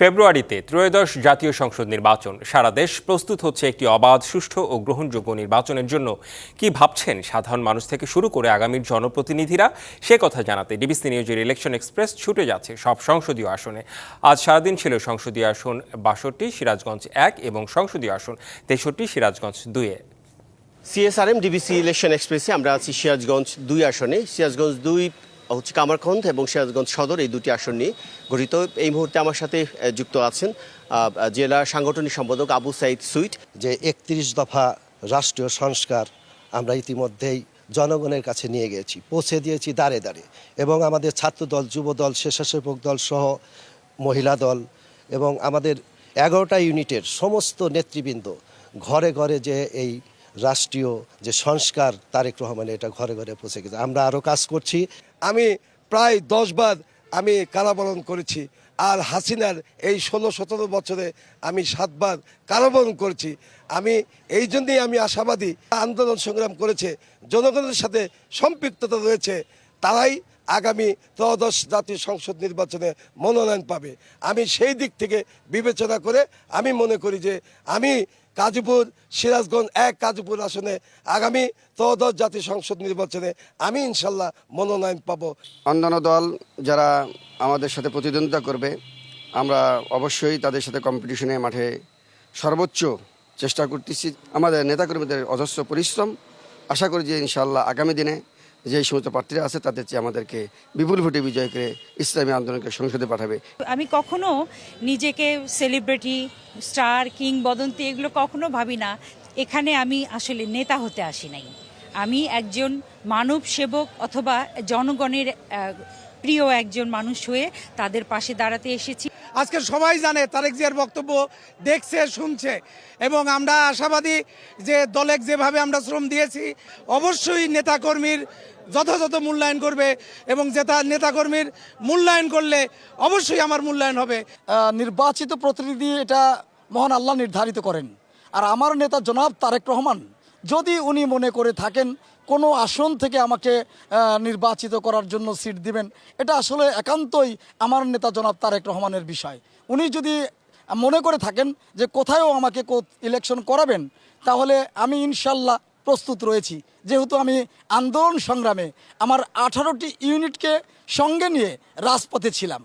ফেব্রুয়ারিতে ত্রয়োদশ জাতীয় সংসদ নির্বাচন। সারা দেশ প্রস্তুত হচ্ছে একটি অবাধ, সুষ্ঠু ও গ্রহণযোগ্য নির্বাচনের জন্য। কি ভাবছেন সাধারণ মানুষ থেকে শুরু করে আগামীর জনপ্রতিনিধিরা? সে কথা জানাতে ডিবিসি নিউজের ইলেকশন এক্সপ্রেস ছুটে যাচ্ছে সব সংসদীয় আসনে। আজ সারাদিন ছিল সংসদীয় আসন বাষট্টি, সিরাজগঞ্জ এক এবং সংসদীয় আসন তেষট্টি, সিরাজগঞ্জ দুইয়ে সিএসআরএম ডিবিসি ইলেকশন এক্সপ্রেসে আমরা আছি সিরাজগঞ্জ দুই আসনে। সিরাজগঞ্জ দুই হচ্ছে কামারখন্দ এবং সিরাজগঞ্জ সদর এই দুটি আসন নিয়ে গঠিত। এই মুহূর্তে আমার সাথে যুক্ত আছেন জেলা সাংগঠনিক সম্পাদক আবু সাইদ সুইট। যে একত্রিশ দফা রাষ্ট্রীয় সংস্কার আমরা ইতিমধ্যেই জনগণের কাছে নিয়ে গিয়েছি পৌঁছে দিয়েছি দাঁড়ে দাঁড়ে এবং আমাদের ছাত্রদল, যুবদল, স্বেচ্ছাসেবক দল সহ মহিলা দল এবং আমাদের এগারোটা ইউনিটের সমস্ত নেতৃবৃন্দ ঘরে ঘরে যে এই রাষ্ট্রীয় যে সংস্কার তারেক রহমান এটা ঘরে ঘরে পৌঁছে গেছে। আমরা আরও কাজ করছি। আমি প্রায় দশবার আমি কারাবরণ করেছি আর হাসিনার এই ষোলো সতেরো বছরে আমি সাতবার কারাবরণ করেছি। আমি এই জন্যই আমি আশাবাদী, আন্দোলন সংগ্রাম করেছে, জনগণের সাথে সম্পৃক্ততা রয়েছে, তারাই আগামী ত্রয়োদশ জাতীয় সংসদ নির্বাচনে মনোনয়ন পাবে। আমি সেই দিক থেকে বিবেচনা করে আমি মনে করি যে আমি কাজীপুর, সিরাজগঞ্জ এক কাজীপুর আসনে আগামী ত্রয়োদশ জাতীয় সংসদ নির্বাচনে আমি ইনশাল্লাহ মনোনয়ন পাবো। অন্যান্য দল যারা আমাদের সাথে প্রতিদ্বন্দ্বিতা করবে, আমরা অবশ্যই তাদের সাথে কম্পিটিশনে মাঠে সর্বোচ্চ চেষ্টা করতেছি। আমাদের নেতাকর্মীদের অজস্র পরিশ্রম। আশা করি যে ইনশাল্লাহ আগামী দিনে যে সমস্ত প্রার্থীরা আছে, তাদের চেয়ে আমাদেরকে বিপুল ভোটে বিজয় করে ইসলামী আন্দোলনকে সংসদে পাঠাবে। আমি কখনো নিজেকে সেলিব্রিটি স্টার কিংবদন্তি এগুলো কখনো ভাবি না। এখানে আমি আসলে নেতা হতে আসি নাই। আমি একজন মানব সেবক অথবা জনগণের প্রিয় একজন মানুষ হয়ে তাদের পাশে দাঁড়াতে এসেছি। আজকে সবাই জানে তারেক জিয়ার বক্তব্য দেখছে শুনছে এবং আমরা আশাবাদী যে দলেক যেভাবে আমরা শ্রম দিয়েছি অবশ্যই নেতাকর্মীর যথাযথ মূল্যায়ন করবে এবং যে তার নেতাকর্মীর মূল্যায়ন করলে অবশ্যই আমার মূল্যায়ন হবে। নির্বাচিত প্রতিনিধি এটা মহান আল্লাহ নির্ধারিত করেন। আর আমার নেতা জনাব তারেক রহমান যদি উনি মনে করে থাকেন, কোনো আসন থেকে আমাকে নির্বাচিত করার জন্য সিট দিবেন, এটা আসলে একান্তই আমার নেতা জনাব তারেক রহমানের বিষয়। উনি যদি মনে করে থাকেন যে কোথায়ও আমাকে ইলেকশন করাবেন, তাহলে আমি ইনশাল্লাহ প্রস্তুত রয়েছি। যেহেতু আমি আন্দোলন সংগ্রামে আমার আঠারোটি ইউনিটকে সঙ্গে নিয়ে রাজপথে ছিলাম।